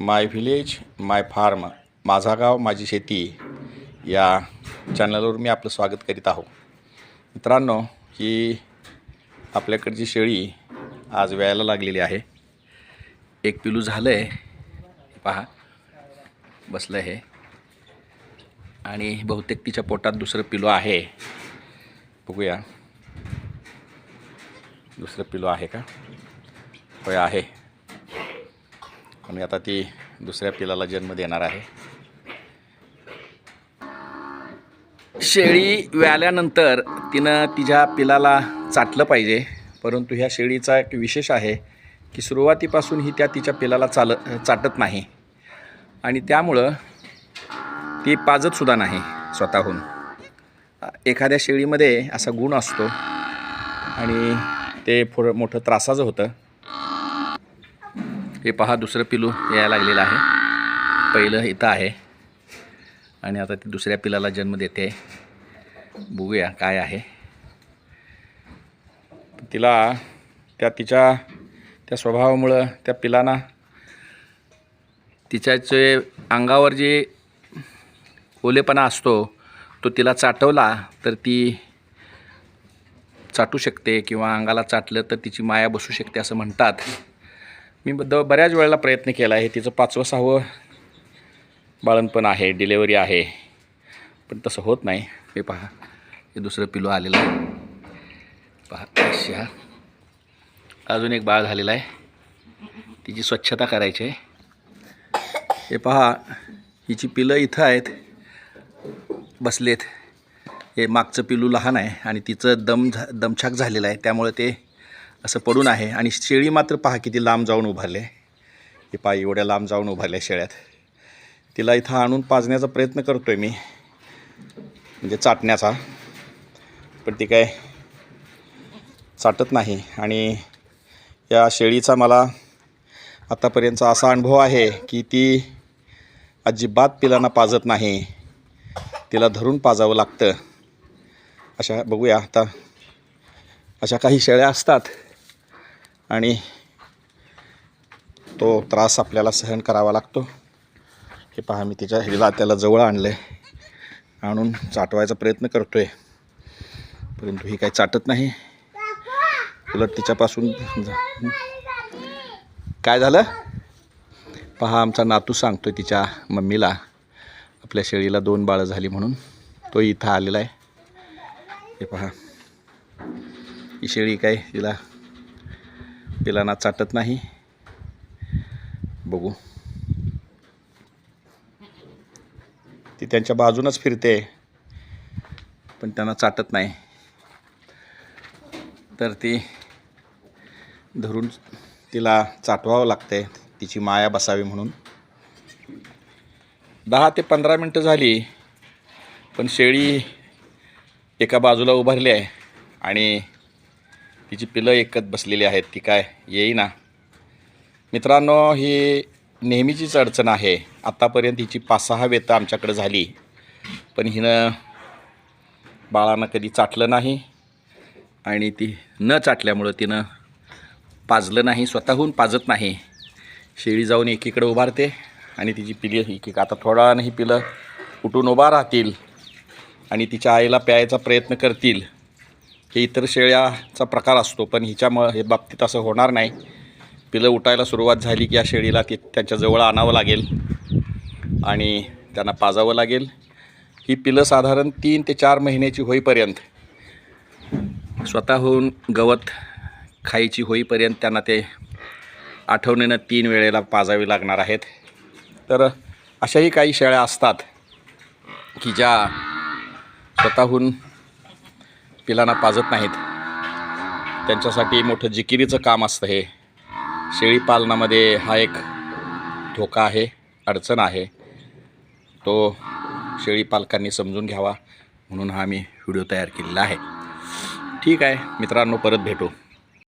माय village माय form माझा गाव माझी शेती या चॅनलवर मी आपलं स्वागत करीत आहो. मित्रांनो ही आपल्याकडची शेळी आज व्यायला लागलेली आहे. एक पिलू झालं आहे पहा. बसलं आहे आणि बहुतेक तिच्या पोटात दुसरं पिलू आहे. बघूया. दुसरं पिलू आहे का? होय आहे. आणि आता ती दुसऱ्या पिलाला जन्म देणार आहे. शेळी व्याल्यानंतर तिनं तिच्या पिलाला चाटलं पाहिजे परंतु ह्या शेळीचा एक विशेष आहे की सुरुवातीपासून ही त्या तिच्या पिलाला चाल चाटत नाही. आणि त्यामुळं ती पाजतसुद्धा नाही स्वतःहून. एखाद्या शेळीमध्ये असा गुण असतो आणि ते थोडं मोठं त्रासाचं होतं. हे पहा दुसरं पिलू यायला लागलेलं आहे. पहिलं इथं आहे. आणि आता ती दुसऱ्या पिलाला जन्म देते. बघूया काय आहे. तिला त्या तिच्या त्या स्वभावामुळं त्या पिलांना तिच्याचे अंगावर जे ओलेपणा असतो तो तिला चाटवला तर ती चाटू शकते किंवा अंगाला चाटलं तर तिची माया बसू शकते असं म्हणतात. मी ब बऱ्याच वेळेला प्रयत्न केला आहे. तिचं पाचवं सहावं बाळणपण आहे. डिलेवरी आहे. पण तसं होत नाही. हे पहा. हे दुसरं पिलू आलेलं आहे. पहा. अशा अजून एक बाळ झालेला आहे. तिची स्वच्छता करायची आहे. हे पहा. हिची पिलं इथं आहेत. बसलेत. हे मागचं पिलू लहान आहे आणि तिचं दम झा दमछाक झालेलं आहे. त्यामुळे ते असं पडून आहे. आणि शेळी मात्र पहा किती लांब जाऊन उभारले. हे पहा एवढ्या लांब जाऊन उभारल्या शेळ्यात. तिला इथं आणून पाजण्याचा प्रयत्न करतो आहे मी. म्हणजे चाटण्याचा. पण ती काय चाटत नाही. आणि या शेळीचा मला आत्तापर्यंतचा असा अनुभव आहे की ती अजिबात पिलांना पाजत नाही. तिला धरून पाजावं लागतं. अशा बघूया आता अशा काही शेळ्या असतात. आणि तो त्रास आपल्याला सहन करावा लागतो. हे पहा मी तिच्या हिला त्याला जवळ आणलं आहे आणून चाटवायचा प्रयत्न करतो आहे परंतु ही काही चाटत नाही. उलट तिच्यापासून काय झालं? पहा आमचा नातू सांगतो तिच्या मम्मीला आपल्या शेळीला दोन बाळं झाली म्हणून. तो इथं आलेला आहे. हे पहा ही शेळी काय तिला पिलांना चाटत नाही. बघू. ती त्यांच्या बाजूनच फिरते पण त्यांना चाटत नाही. तर ती धरून तिला चाटवावं लागते तिची माया बसावी म्हणून. दहा ते पंधरा मिनटं झाली पण शेळी एका बाजूला उभारली आहे आणि तिची पिलं एकत बसलेली आहेत ती काय? येईना. मित्रांनो ही नेहमीचीच अडचण आहे. आत्तापर्यंत हिची पाच सहा वेतं आमच्याकडे झाली. पण हिनं बाळानं कधी चाटलं नाही आणि ती न चाटल्यामुळं तिनं पाजलं नाही स्वतःहून पाजत नाही. शेळी जाऊन एकीकडे उभारते आणि तिची पिली एकीक आता थोडा वेळानं ही पिलं उठून उभा राहतील आणि तिच्या आईला प्यायचा प्रयत्न करतील. हे इतर शेळ्याचा प्रकार असतो पण हिच्यामुळं हे बाबतीत असं होणार नाही. पिलं उठायला सुरुवात झाली की या शेळीला ती त्यांच्याजवळ आणावं लागेल आणि त्यांना पाजावं लागेल. ही पिलं साधारण तीन ते चार महिन्याची होईपर्यंत स्वतःहून गवत खायची होईपर्यंत त्यांना ते आठवणीनं तीन वेळेला पाजावी लागणार आहेत. तर अशाही काही शेळ्या असतात की ज्या स्वतःहून पिलांना पाजत नाहीत. त्यांच्यासाठी मोठं जिकिरीचं काम असतं हे. शेळी पालनामध्ये हा एक धोका आहे अडचण आहे. तो शेळी पालकांनी समजून घ्यावा म्हणून हा मी व्हिडिओ तयार केलेला आहे. ठीक आहे मित्रांनो परत भेटू.